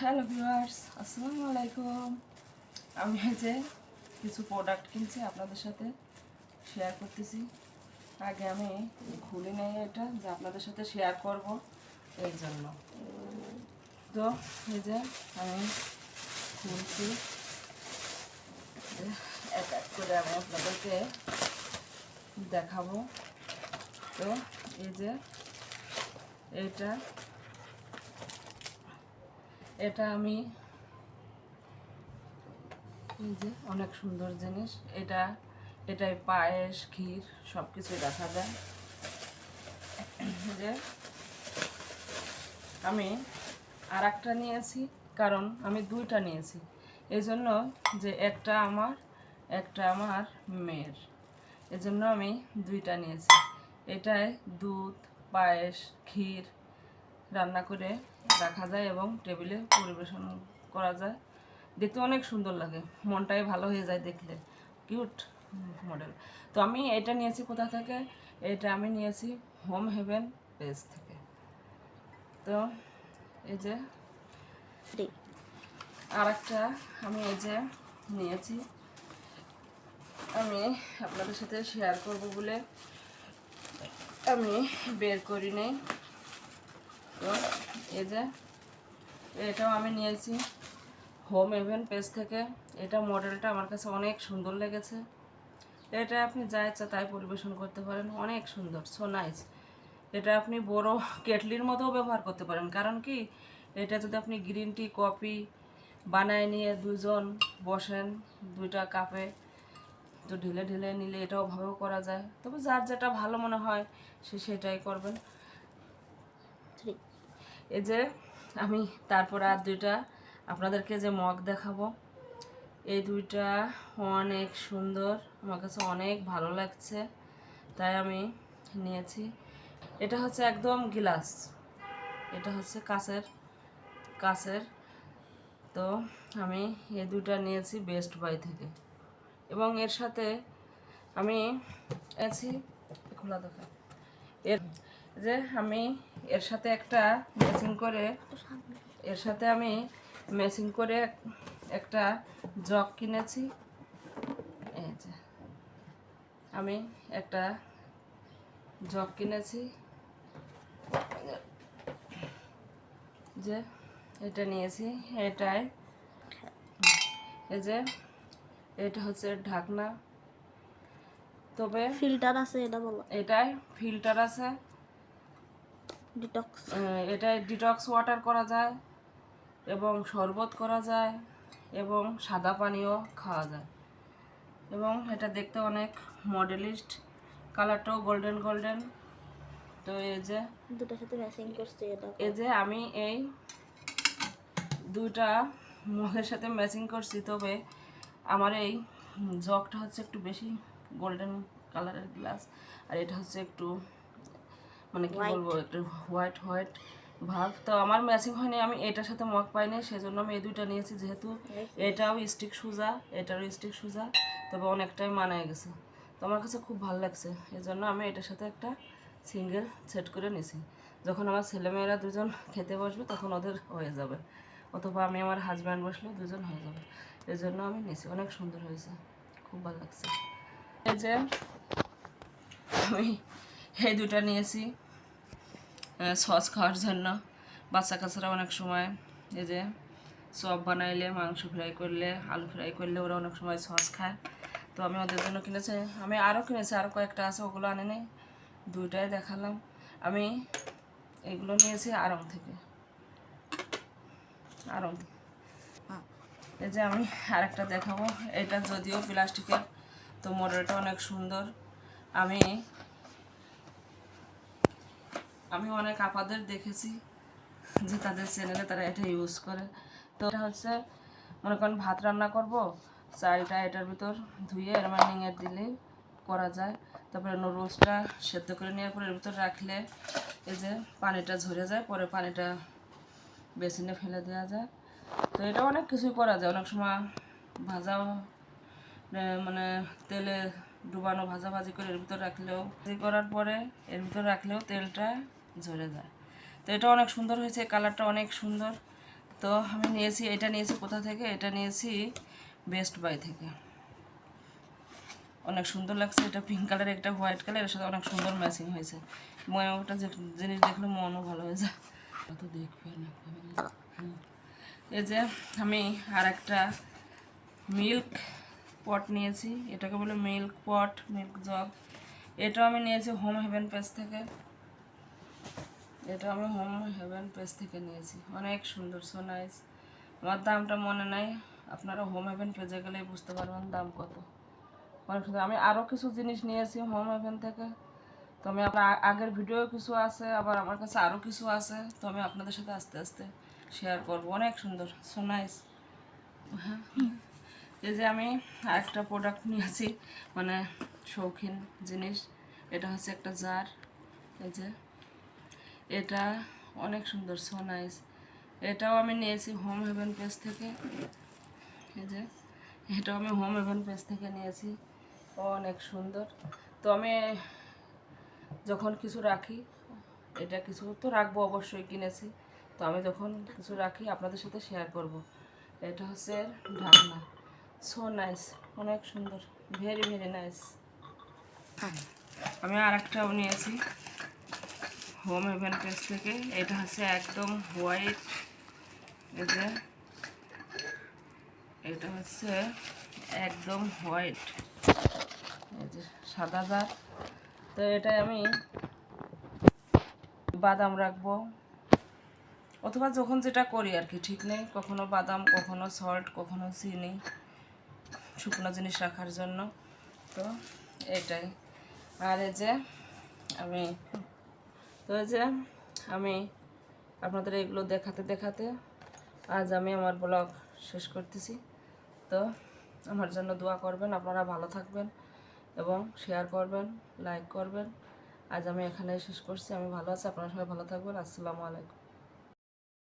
Hello viewers আসসালামু আলাইকুম আমি যে কিছু প্রোডাক্ট কিনছি আপনাদের সাথে শেয়ার করতেছি। আগে আমি খুলে নেই এটা, যে আপনাদের সাথে শেয়ার করব এর জন্য। তো এই যে আমি খুলছি। এক এক করে আমি আপনাদেরকে দেখাবো। তো এই যে এটা এটা আমি এই যে অনেক সুন্দর জিনিস। এটা, এটাই পায়েস, ক্ষীর সব কিছুই রাখা যায় যে আমি আর একটা নিয়েছি, কারণ আমি দুইটা নিয়েছি। এই জন্য যে একটা আমার একটা আমার মেয়ের। এজন্য আমি দুইটা নিয়েছি। এটায় দুধ, পায়েস, ক্ষীর রান্না করে রাখা যায় এবং টেবিলে পরিবেশন করা যায়। দেখতে অনেক সুন্দর লাগে মনটাই ভালো হয়ে যায় দেখলে। কিউট মডেল তো আমি এটা নিয়েছি কোথা থেকে? এটা আমি নিয়েছি হোম হেভেন পেজ থেকে। তো এই যে আর একটা আমি এই যে নিয়েছি। আমি আপনাদের সাথে শেয়ার করব বলে আমি বের করি নেই। তো এই যে, এটাও আমি নিয়েছি হোম এভেন পেজ থেকে। এটা মডেলটা আমার কাছে অনেক সুন্দর লেগেছে। এটা আপনি যা ইচ্ছা তাই পরিবেশন করতে পারেন। অনেক সুন্দর সো নাইস এটা আপনি বড় কেটলির মতোও ব্যবহার করতে পারেন। কারণ কি? এটা যদি আপনি গ্রিন টি কফি বানায় নিয়ে দুজন বসেন দুইটা কাপে তো ঢেলে ঢেলে নিলে এটাও ভাবেও করা যায়। তবে যার যেটা ভালো মনে হয়, সে সেটাই করবেন। এই যে আমি তারপর আর দুইটা আপনাদেরকে যে মগ দেখাবো, এই দুইটা অনেক সুন্দর, আমার কাছে অনেক ভালো লাগছে, তাই আমি নিয়েছি। এটা হচ্ছে একদম গ্লাস, এটা হচ্ছে কাচের কাচের। তো আমি এই দুইটা নিয়েছি বেস্ট বাই থেকে। এবং এর সাথে আমি আছি খোলা দেখা এর যে আমি এর সাথে একটা ম্যাচিং করে এর সাথে আমি ম্যাচিং করে একটা জগ কিনেছি। এই যে আমি একটা জগ কিনেছি। যে এটা নিয়েছি এটাই। এই যে এটা হচ্ছে ঢাকনা। তবে ফিল্টার আছে এটা বলো। এটাই ফিল্টার আছে। ডিটক্স এটায় ডিটক্স ওয়াটার করা যায় এবং শরবত করা যায় এবং সাদা পানিও খাওয়া যায়। এবং এটা দেখতে অনেক মডেলিস্ট কালারটাও গোল্ডেন গোল্ডেন তো এই যে দুটার সাথে ম্যাচিং করছে এটা এই যে আমি এই দুইটা মগের সাথে ম্যাচিং করছি তবে আমার এই জগটা হচ্ছে একটু বেশি গোল্ডেন কালারের গ্লাস আর এটা হচ্ছে একটু মানে কি বলব একটু হোয়াইট হোয়াইট ভাব। তো আমার ম্যাচিং হয়নি আমি এটার সাথে মগ পাইনি সেজন্য আমি এই দুইটা নিয়েছি যেহেতু এটাও স্টিক সুজা এটারও স্টিক সুজা তবে অনেকটাই মানায় গেছে। তো আমার কাছে খুব ভালো লাগছে এই জন্য আমি এটার সাথে একটা সিঙ্গেল সেট করে নিছি। যখন আমার ছেলেমেয়েরা দুজন খেতে বসবে তখন ওদের হয়ে যাবে। অথবা আমি আমার হাজব্যান্ড বসলে দুজন হয়ে যাবে। এই জন্য আমি নিছি অনেক সুন্দর হয়েছে খুব ভালো লাগছে। এই যে আমি এই দুটা নিয়েছি। সস খাওয়ার জন্য। বাচ্চা কাচ্চারা অনেক সময় এই যে চপ বানাইলে, মাংস ফ্রাই করলে, আলু ফ্রাই করলে ওরা অনেক সময় সস খায়। তো আমি ওদের জন্য কিনেছি। আমি আরও কিনেছি আরও কয়েকটা আছে, ওগুলো আনে নেই। দুইটাই দেখালাম। আমি এগুলো নিয়েছি আরং থেকে। আরং এই যে আমি আরেকটা দেখাবো। এটা যদিও প্লাস্টিকের, তো মডেলটা অনেক সুন্দর। আমি আমি অনেক আপাদের দেখেছি যে তাদের চ্যানেলে তারা এটা ইউজ করে। তো এটা হচ্ছে, মনে করেন ভাত রান্না করব, চালটা এটার ভিতর ধুয়ে এর মাইনিংয়ের দিলে করা যায়। তারপরে নুডলসটা সেদ্ধ করে নেওয়ার পরে এর ভিতর রাখলে এই যে পানিটা ঝরে যায়, পরে পানিটা বেসিনে ফেলে দেওয়া যায়। তো এটা অনেক কিছুই করা যায়। অনেক সময় ভাজা মানে তেলে ডুবানো ভাজাভাজি করে এর ভিতর রাখলেও করার পরে এর ভিতর রাখলেও তেলটা ঝরে যায়। তো এটা অনেক সুন্দর হয়েছে, কালারটা অনেক সুন্দর। তো আমি নিয়েছি, এটা নিয়েছি কোথা থেকে? এটা নিয়েছি বেস্ট বাই থেকে। অনেক সুন্দর লাগছে, এটা পিঙ্ক কালার একটা হোয়াইট কালারের সাথে অনেক সুন্দর ম্যাচিং হয়েছে। মনে একটা জিনিস দেখলে মনও ভালো হয়ে যায়। তো দেখবে না। এই যে আমি আর একটা মিল্ক পট নিয়েছি, এটাকে বলে মিল্ক পট মিল্ক জগ এটাও আমি নিয়েছি হোম হেভেন পেজ থেকে। এটা আমি হোম হেভেন পেজ থেকে নিয়েছি। অনেক সুন্দর সো নাইস আমার দামটা মনে নাই। আপনারা হোম হেভেন পেজে গেলেই বুঝতে পারবেন দাম কত। অনেক সুন্দর আমি আরও কিছু জিনিস নিয়েছি হোম হেভেন থেকে। তো আমি আপনার আগের ভিডিও কিছু আছে, আবার আমার কাছে আরও কিছু আছে। তো আমি আপনাদের সাথে আস্তে আস্তে শেয়ার করব। অনেক সুন্দর সো নাইস হ্যাঁ। এই যে আমি আরেকটা প্রোডাক্ট নিয়েছি মানে শৌখিন জিনিস। এটা হচ্ছে একটা জার এই যে। এটা অনেক সুন্দর সো নাইস এটাও আমি নিয়েছি হোম হেভেন পেজ থেকে। এই যে, এটাও আমি হোম হেভেন পেজ থেকে নিয়েছি। অনেক সুন্দর। তো আমি যখন কিছু রাখি, এটা কিছু তো রাখব অবশ্যই কিনেছি। তো আমি যখন কিছু রাখি, আপনাদের সাথে শেয়ার করব। এটা হচ্ছে ঢাকনা। সো নাইস অনেক সুন্দর ভেরি ভেরি নাইস আমি আর একটাও নিয়েছি। হোম হেভেন পেজ থেকে, এটা হচ্ছে একদম হোয়াইট এই যে, এটা হচ্ছে একদম হোয়াইট এই যে সাদা দাগ। তো এটা আমি বাদাম রাখব, অথবা যখন যেটা করি আর কি, ঠিক নেই, কখনো বাদাম, কখনো সল্ট কখনো চিনি, শুকনো জিনিস রাখার জন্য। তো এটাই। আর এই যে আমি তো যে আমি আপনাদের এগুলো দেখাতে দেখাতে আজ আমি আমার ব্লগ শেষ করতেছি। তো আমার জন্য দোয়া করবেন, আপনারা ভালো থাকবেন এবং শেয়ার করবেন লাইক করবেন। আজ আমি এখানে শেষ করছি। আমি ভালো আছি, আপনারা সবাই ভালো থাকবেন। আসসালামু আলাইকুম।